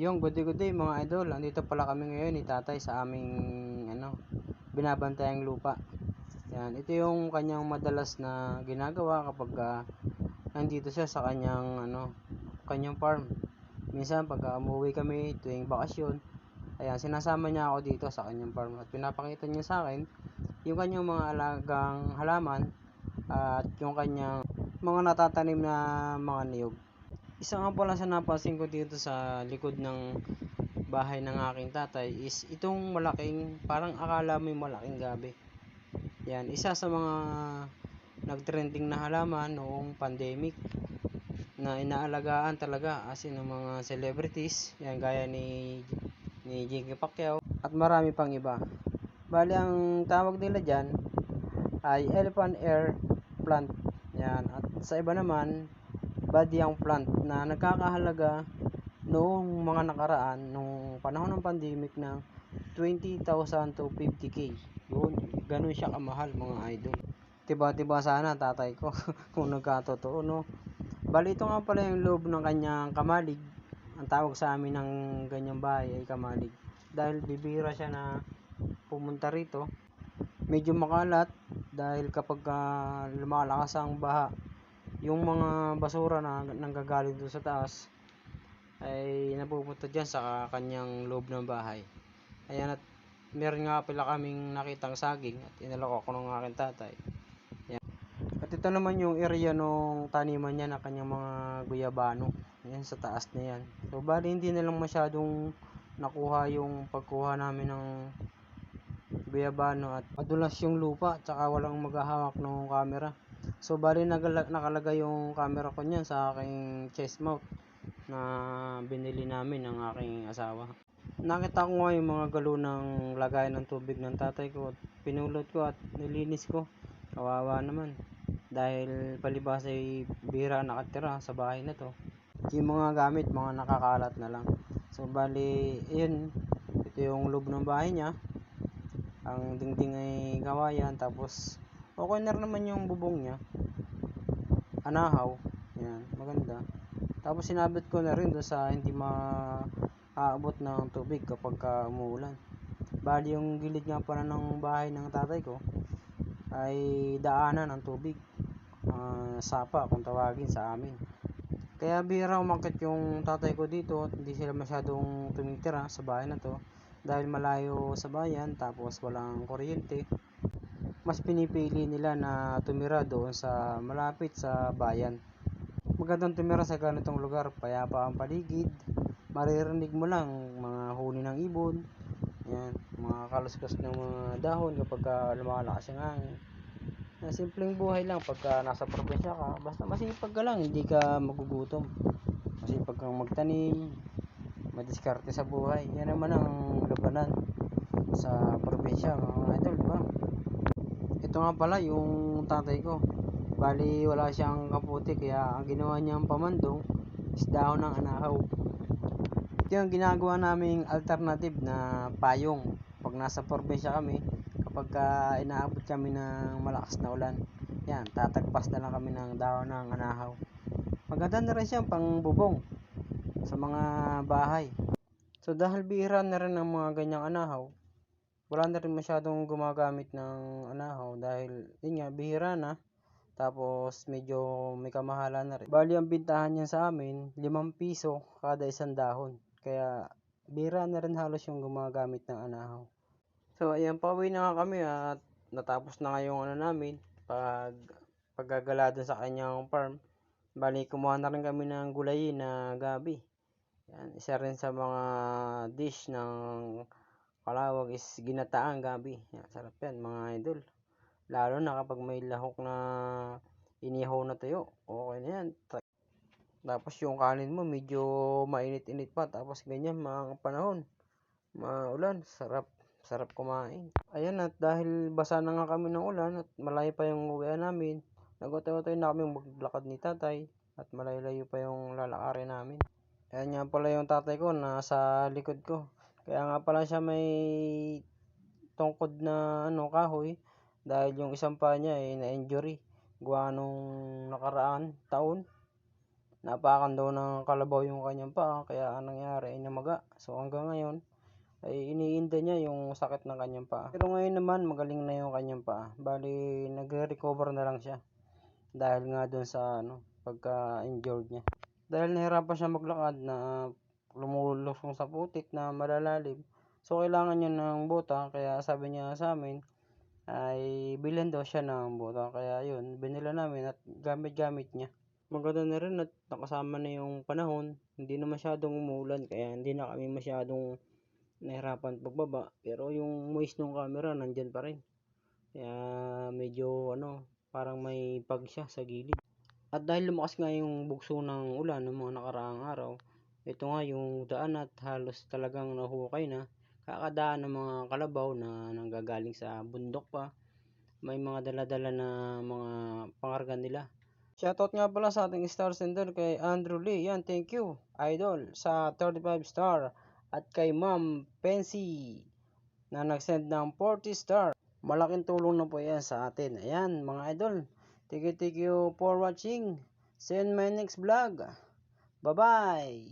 Yung good day, mga idol. Andito pala kami ngayon ni tatay sa aming ano, binabantayang lupa. Yan, ito yung kanyang madalas na ginagawa kapag ah, nandito siya sa kanyang ano, kanyang farm. Minsan pag ah, umuwi kami tuwing bakasyon, ayan, sinasama niya ako dito sa kanyang farm at pinapakita niya sa akin yung kanyang mga alagang halaman at yung kanyang mga natatanim na mga niyog. Isa nga pala sa napansin ko dito sa likod ng bahay ng aking tatay is itong malaking, parang akala mo malaking gabi. Yan, isa sa mga nagtrending na halaman noong pandemic na inaalagaan talaga as in ng mga celebrities, yan gaya ni ni Jiggy Pacquiao at marami pang iba. Bali ang tawag nila diyan ay elephant air plant. Yan, at sa iba naman badyang plant na nagkakahalaga noong mga nakaraan nung panahon ng pandemic ng 20,000 to 50k. Yun, ganun siya kamahal mga idol. Tiba-tiba sana tatay ko kung nagkatotoo no. Bali ito nga pala yung loob ng kanyang kamalig. Ang tawag sa amin ng ganyang bahay ay kamalig. Dahil bibira siya na pumunta rito. Medyo makalat dahil kapag ah, lumalakas ang baha, yung mga basura na nanggagaling doon sa taas ay napupunta dyan sa kanyang loob ng bahay. Ayan at meron nga pala kaming nakitang saging at inalok ako ng aking tatay. Ayan. At ito naman yung area nung taniman niya na kanyang mga guyabano. Ayan sa taas na yan. So bali hindi na lang masyadong nakuha yung pagkuha namin ng guyabano at madulas yung lupa tsaka walang maghahawak ng camera. So bali nakalagay yung camera ko niyan sa aking chest mount na binili namin ng aking asawa. Nakita ko nga yung mga galo ng lagay ng tubig ng tatay ko pinulot ko at nilinis ko. Kawawa naman. Dahil palibas ay bira nakatira sa bahay na to. Yung mga gamit, mga nakakalat na lang. So bali, yun. Ito yung loob ng bahay niya. Ang dingding ay kawayan. Tapos, rin naman yung bubong niya. Anahaw. Yan, maganda. Tapos sinabit ko na rin doon sa hindi maaabot ng tubig kapag ka umuulan. Bali yung gilid nga pala ng bahay ng tatay ko ay daanan ng tubig. Ah, sapa kung tawagin sa amin. Kaya bihira umakit yung tatay ko dito at hindi sila masyadong tumitira sa bahay na to dahil malayo sa bayan tapos walang kuryente. Mas pinipili nila na tumira doon sa malapit sa bayan. Magandang tumira sa ganitong lugar, payapa ang paligid. Maririnig mo lang mga huni ng ibon. Yan, mga kaluskos ng mga dahon kapag ka lumalakas yung hangin. Na simpleng buhay lang pagka nasa probinsya ka, basta masipag ka lang, hindi ka magugutom. Masipag kang magtanim, madiskarte sa buhay. Yan naman ang labanan sa probinsya, mga idol, di ba? Ito nga pala yung tatay ko. Bali, wala siyang kaputi, kaya ang ginawa niyang pamandong is dahon ng anahaw. Ito yung ginagawa naming alternative na payong. Pag nasa probinsya kami, kapag ka inaabot kami ng malakas na ulan, yan, tatagpas na lang kami ng dahon ng anahaw. Maganda na rin siyang pangbubong sa mga bahay. So dahil bihira na rin ang mga ganyang anahaw, wala na rin masyadong gumagamit ng anahaw dahil yun nga, bihira na. Tapos medyo may kamahalan na rin. Bali ang bintahan niya sa amin, 5 piso kada isang dahon. Kaya bihira na rin halos yung gumagamit ng anahaw. So ayan, pauwi na nga kami at natapos na nga yung ano namin pag paggagala dun sa kanyang farm. Bali kumuha na rin kami ng gulay na gabi. Yan, isa rin sa mga dish ng Kalawag is ginataang gabi. Yan, sarap yan mga idol. Lalo na kapag may lahok na inihaw na tuyo. Okay na yan. Ta- Tapos yung kanin mo medyo mainit-init pa. Tapos ganyan mga panahon. Maulan. Sarap. Sarap kumain. Ayan at dahil basa na nga kami ng ulan at malayo pa yung uwian namin. Nagutay-utay na kami maglakad ni tatay. At malayo-layo pa yung lalakarin namin. Ayan nga pala yung tatay ko nasa likod ko. Kaya nga pala siya may tungkod na ano kahoy dahil yung isang pa niya ay na-injury gawa nung nakaraan taon. napakan daw ng kalabaw yung kanyang paa, kaya anong nangyari ay namaga. So hanggang ngayon, ay iniinda niya yung sakit ng kanyang paa. Pero ngayon naman, magaling na yung kanyang paa. Bali, nagre-recover na lang siya. Dahil nga doon sa ano, pagka-injured niya. Dahil nahirapan siya maglakad na lumulusong sa putik na malalalim. So, kailangan niya ng buta. Kaya sabi niya sa amin, ay bilhan daw siya ng buta. Kaya yun, binila namin at gamit-gamit niya. Maganda na rin at nakasama na yung panahon. Hindi na masyadong umulan. Kaya hindi na kami masyadong nahirapan pagbaba. Pero yung moist ng camera, nandyan pa rin. Kaya medyo ano, parang may pag siya sa gilid. At dahil lumakas nga yung bugso ng ulan ng mga nakaraang araw, ito nga yung daan at halos talagang nahukay na. Kakadaan ng mga kalabaw na nanggagaling sa bundok pa. May mga daladala na mga pangarga nila. Shoutout nga pala sa ating star sender kay Andrew Lee. Yan, thank you, idol, sa 35 star. At kay Ma'am Pensy na nag-send ng 40 star. Malaking tulong na po yan sa atin. Ayan, mga idol. Thank you, thank you for watching. See you in my next vlog. Bye-bye.